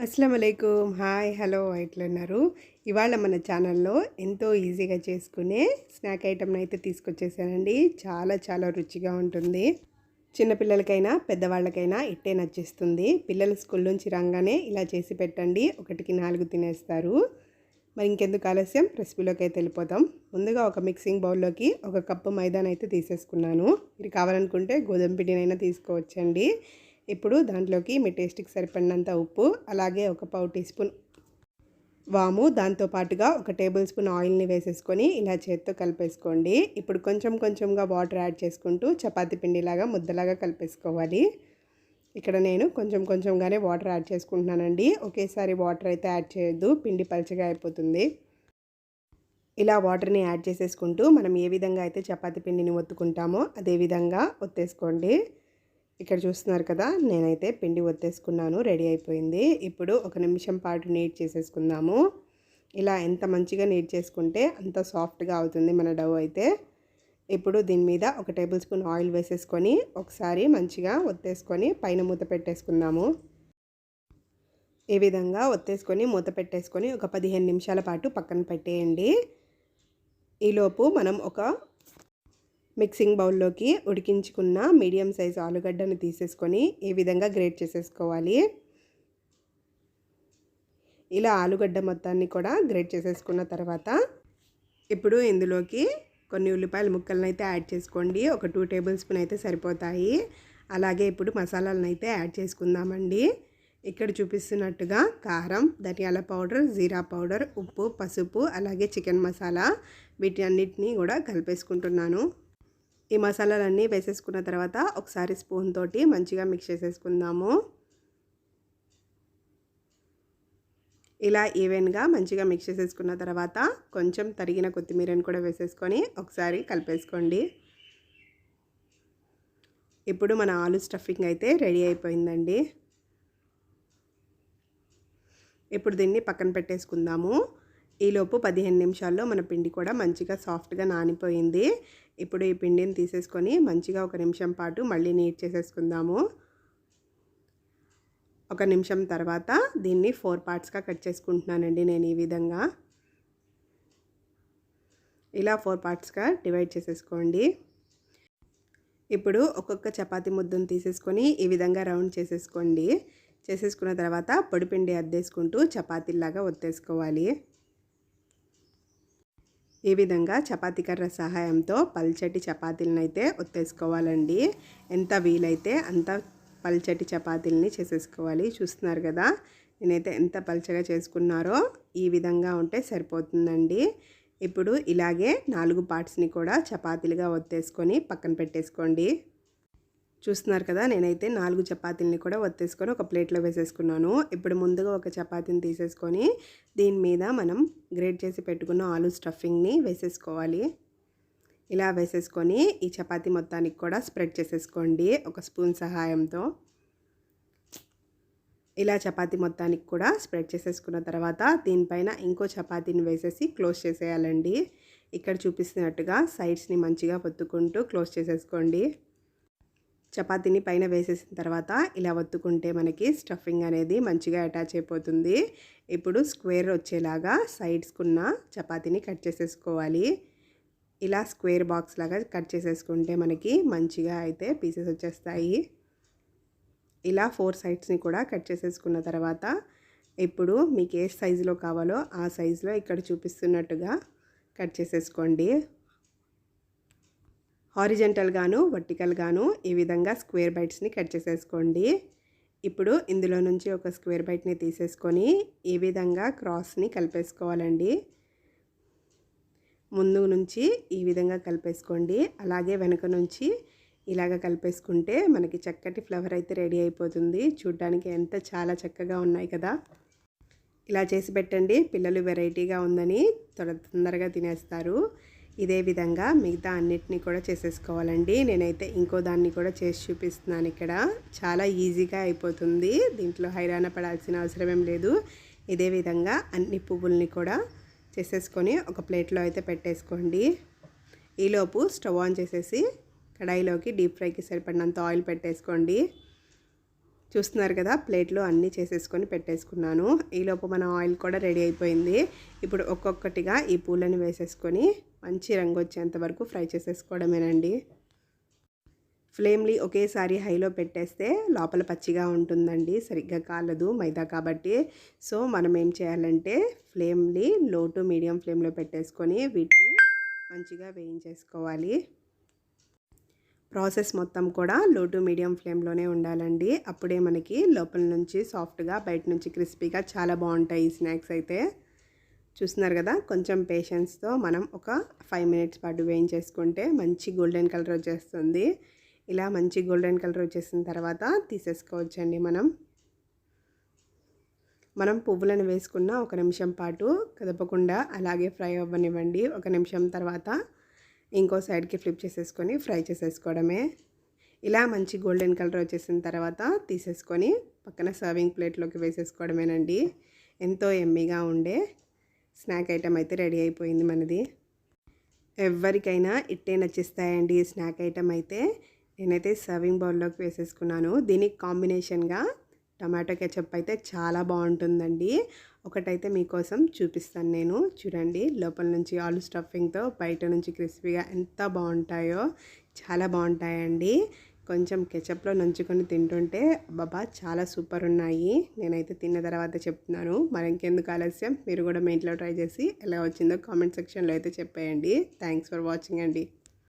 అస్సలం hi hello ఎట్లున్నారు? ఇవాళ మన ఛానల్లో ఎంతో ఈజీగా చేసుకునే స్నాక్ ఐటమ్ని అయితే తీసుకొచ్చేసానండి. చాలా చాలా రుచిగా ఉంటుంది. చిన్నపిల్లలకైనా పెద్దవాళ్ళకైనా ఇట్టే నచ్చేస్తుంది. పిల్లలు స్కూల్ నుంచి రాగానే ఇలా చేసి పెట్టండి. ఒకటికి నాలుగు తినేస్తారు. మరి ఇంకెందుకు ఆలస్యం? రెసిపీలోకి అయితే వెళ్ళిపోతాం ముందుగా ఒక మిక్సింగ్ బౌల్లోకి ఒక కప్పు మైదాన్ అయితే తీసేసుకున్నాను. మీరు కావాలనుకుంటే గోధుమ పిండినైనా తీసుకోవచ్చండి. ఇప్పుడు దాంట్లోకి మీ టేస్ట్కి సరిపడినంత ఉప్పు అలాగే ఒక పావు టీ స్పూన్ వాము దాంతో పాటుగా ఒక టేబుల్ స్పూన్ ఆయిల్ని వేసేసుకొని ఇలా చేత్తో కలిపేసుకోండి. ఇప్పుడు కొంచెం కొంచెంగా వాటర్ యాడ్ చేసుకుంటూ చపాతీ పిండిలాగా ముద్దలాగా కలిపేసుకోవాలి. ఇక్కడ నేను కొంచెం కొంచెంగానే వాటర్ యాడ్ చేసుకుంటున్నానండి. ఒకేసారి వాటర్ అయితే యాడ్ చేయొద్దు పిండి పలచగా అయిపోతుంది. ఇలా వాటర్ని యాడ్ చేసేసుకుంటూ మనం ఏ విధంగా అయితే చపాతీ పిండిని ఒత్తుకుంటామో అదే విధంగా ఒత్తేసుకోండి. ఇక్కడ చూస్తున్నారు కదా నేనైతే పిండి ఒత్తేసుకున్నాను రెడీ అయిపోయింది. ఇప్పుడు ఒక నిమిషం పాటు నీట్ చేసేసుకుందాము. ఇలా ఎంత మంచిగా నీట్ చేసుకుంటే అంత సాఫ్ట్గా అవుతుంది మన డవ్ అయితే. ఇప్పుడు దీని మీద ఒక టేబుల్ స్పూన్ ఆయిల్ వేసేసుకొని ఒకసారి మంచిగా ఒత్తేసుకొని పైన మూత పెట్టేసుకుందాము. ఈ విధంగా ఒత్తేసుకొని మూత పెట్టేసుకొని ఒక పదిహేను నిమిషాల పాటు పక్కన పెట్టేయండి. ఈలోపు మనం ఒక మిక్సింగ్ బౌల్లోకి ఉడికించుకున్న మీడియం సైజ్ ఆలుగడ్డను తీసేసుకొని ఈ విధంగా గ్రేట్ చేసేసుకోవాలి? ఇలా ఆలుగడ్డ మొత్తాన్ని కూడా గ్రేట్ చేసేసుకున్న తర్వాత ఇప్పుడు ఇందులోకి కొన్ని ఉల్లిపాయల ముక్కలను అయితే యాడ్ చేసుకోండి. ఒక టూ టేబుల్ స్పూన్ అయితే సరిపోతాయి. అలాగే ఇప్పుడు మసాలాలను అయితే యాడ్ చేసుకుందామండి. ఇక్కడ చూపిస్తున్నట్టుగా కారం ధనియాల పౌడర్ జీరా పౌడర్ ఉప్పు పసుపు అలాగే చికెన్ మసాలా వీటి అన్నిటినీ కూడా కలిపేసుకుంటున్నాను. ఈ మసాలాలన్నీ వేసేసుకున్న తర్వాత ఒకసారి స్పూన్ తోటి మంచిగా మిక్స్ చేసేసుకుందాము. ఇలా ఈవెన్గా మంచిగా మిక్స్ చేసేసుకున్న తర్వాత కొంచెం తరిగిన కొత్తిమీరని కూడా వేసేసుకొని ఒకసారి కలిపేసుకోండి. ఇప్పుడు మన ఆలు స్టఫింగ్ అయితే రెడీ అయిపోయిందండి. ఇప్పుడు దీన్ని పక్కన పెట్టేసుకుందాము. ఈలోపు పదిహేను నిమిషాల్లో మన పిండి కూడా మంచిగా సాఫ్ట్గా నానిపోయింది. ఇప్పుడు ఈ పిండిని తీసేసుకొని మంచిగా ఒక నిమిషం పాటు మళ్ళీ నీట్ చేసేసుకుందాము. ఒక నిమిషం తర్వాత దీన్ని ఫోర్ పార్ట్స్గా కట్ చేసుకుంటున్నానండి నేను ఈ విధంగా. ఇలా ఫోర్ పార్ట్స్గా డివైడ్ చేసేసుకోండి. ఇప్పుడు ఒక్కొక్క చపాతి ముద్దను తీసేసుకొని ఈ విధంగా రౌండ్ చేసేసుకోండి. చేసేసుకున్న తర్వాత పొడిపిండి అద్దేసుకుంటూ చపాతీలాగా ఒత్తేసుకోవాలి. ఈ విధంగా చపాతీ కర్ర సహాయంతో పల్చటి చపాతీలను అయితే ఒత్తేసుకోవాలండి. ఎంత వీలైతే అంత పల్చటి చపాతీలని చేసేసుకోవాలి. చూస్తున్నారు కదా నేనైతే ఎంత పల్చగా చేసుకున్నారో ఈ విధంగా ఉంటే సరిపోతుందండి. ఇప్పుడు ఇలాగే నాలుగు పార్ట్స్ని కూడా చపాతీలుగా ఒత్తేసుకొని పక్కన పెట్టేసుకోండి. చూస్తున్నారు కదా నేనైతే నాలుగు చపాతీలని కూడా ఒత్తేసుకొని ఒక ప్లేట్లో వేసేసుకున్నాను. ఇప్పుడు ముందుగా ఒక చపాతీని తీసేసుకొని దీని మీద మనం గ్రేట్ చేసి పెట్టుకున్న ఆలు స్టఫింగ్ని వేసేసుకోవాలి. ఇలా వేసేసుకొని ఈ చపాతీ మొత్తానికి కూడా స్ప్రెడ్ చేసేసుకోండి ఒక స్పూన్ సహాయంతో. ఇలా చపాతీ మొత్తానికి కూడా స్ప్రెడ్ చేసేసుకున్న తర్వాత దీనిపైన ఇంకో చపాతీని వేసేసి క్లోజ్ చేసేయాలండి. ఇక్కడ చూపిస్తున్నట్టుగా సైడ్స్ని మంచిగా పొత్తుకుంటూ క్లోజ్ చేసేసుకోండి. చపాతీని పైన వేసేసిన తర్వాత ఇలా ఒత్తుకుంటే మనకి స్టఫింగ్ అనేది మంచిగా అటాచ్ అయిపోతుంది. ఇప్పుడు స్క్వేర్ వచ్చేలాగా సైడ్స్కున్న చపాతీని కట్ చేసేసుకోవాలి. ఇలా స్క్వేర్ బాక్స్ లాగా కట్ చేసేసుకుంటే మనకి మంచిగా అయితే పీసెస్ వచ్చేస్తాయి. ఇలా ఫోర్ సైడ్స్ని కూడా కట్ చేసేసుకున్న తర్వాత ఇప్పుడు మీకు ఏ సైజులో కావాలో ఆ సైజులో ఇక్కడ చూపిస్తున్నట్టుగా కట్ చేసేసుకోండి. హారిజెంటల్గాను వర్టికల్గాను ఈ విధంగా స్క్వేర్ బైట్స్ని కట్ చేసేసుకోండి. ఇప్పుడు ఇందులో నుంచి ఒక స్క్వేర్ బైట్ని తీసేసుకొని ఈ విధంగా క్రాస్ని కలిపేసుకోవాలండి. ముందు నుంచి ఈ విధంగా కలిపేసుకోండి. అలాగే వెనుక నుంచి ఇలాగ కలిపేసుకుంటే మనకి చక్కటి ఫ్లవర్ అయితే రెడీ అయిపోతుంది. చూడ్డానికి ఎంత చాలా చక్కగా ఉన్నాయి కదా. ఇలా చేసి పెట్టండి. పిల్లలు వెరైటీగా ఉందని తొందరగా తినేస్తారు. ఇదే విధంగా మిగతా అన్నిటినీ కూడా చేసేసుకోవాలండి. నేనైతే ఇంకో దాన్ని కూడా చేసి చూపిస్తున్నాను ఇక్కడ. చాలా ఈజీగా అయిపోతుంది. దీంట్లో హైరాణ పడాల్సిన అవసరం ఏం లేదు. ఇదే విధంగా అన్ని పువ్వుల్ని కూడా చేసేసుకొని ఒక ప్లేట్లో అయితే పెట్టేసుకోండి. ఈలోపు స్టవ్ ఆన్ చేసేసి కడాయిలోకి డీప్ ఫ్రైకి సరిపడినంత ఆయిల్ పెట్టేసుకోండి. చూస్తున్నారు కదా ప్లేట్లో అన్నీ చేసేసుకొని పెట్టేసుకున్నాను. ఈలోపు మన ఆయిల్ కూడా రెడీ అయిపోయింది. ఇప్పుడు ఒక్కొక్కటిగా ఈ పూలని వేసేసుకొని మంచి రంగు వచ్చేంత వరకు ఫ్రై చేసేసుకోవడమేనండి. ఫ్లేమ్ని ఒకేసారి హైలో పెట్టేస్తే లోపల పచ్చిగా ఉంటుందండి సరిగ్గా కాలదు మైదా కాబట్టి. సో మనం ఏం చేయాలంటే ఫ్లేమ్ని లో టు మీడియం ఫ్లేమ్లో పెట్టేసుకొని వీటిని మంచిగా వేయించేసుకోవాలి. ప్రాసెస్ మొత్తం కూడా లో టు మీడియం ఫ్లేమ్లోనే ఉండాలండి. అప్పుడే మనకి లోపల నుంచి సాఫ్ట్గా బయట నుంచి క్రిస్పీగా చాలా బాగుంటాయి ఈ స్నాక్స్ అయితే. చూస్తున్నారు కదా కొంచెం పేషెన్స్తో మనం ఒక ఫైవ్ మినిట్స్ పాటు వేయించేసుకుంటే మంచి గోల్డెన్ కలర్ వచ్చేస్తుంది. ఇలా మంచి గోల్డెన్ కలర్ వచ్చేసిన తర్వాత తీసేసుకోవచ్చండి మనం. మనం పువ్వులను వేసుకున్న ఒక నిమిషం పాటు కదపకుండా అలాగే ఫ్రై అవ్వనివ్వండి. ఒక నిమిషం తర్వాత ఇంకో సైడ్కి ఫ్లిప్ చేసేసుకొని ఫ్రై చేసేసుకోవడమే. ఇలా మంచి గోల్డెన్ కలర్ వచ్చేసిన తర్వాత తీసేసుకొని పక్కన సర్వింగ్ ప్లేట్లోకి వేసేసుకోవడమేనండి. ఎంతో ఎమ్మీగా ఉండే స్నాక్ ఐటెం అయితే రెడీ అయిపోయింది మనది. ఎవరికైనా ఇట్టే నచ్చిస్తాయండి స్నాక్ ఐటెం అయితే. నేనైతే సర్వింగ్ బౌల్లోకి వేసేసుకున్నాను. దీనికి కాంబినేషన్గా టమాటో కెచప్ అయితే చాలా బాగుంటుందండి. ఒకటైతే మీకోసం చూపిస్తాను నేను. చూడండి లోపల నుంచి ఆలు స్టఫింగ్తో బయట నుంచి క్రిస్పీగా ఎంత బాగుంటాయో. చాలా బాగుంటాయండి. కొంచెం కెచప్లో నంచుకొని తింటుంటే బాబా చాలా సూపర్ ఉన్నాయి నేనైతే తిన్న తర్వాత చెప్తున్నాను. మరి ఇంకెందుకు ఆలస్యం? మీరు కూడా మీ ఇంట్లో ట్రై చేసి ఎలా వచ్చిందో కామెంట్ సెక్షన్లో అయితే చెప్పేయండి. థ్యాంక్స్ ఫర్ వాచింగ్ అండి.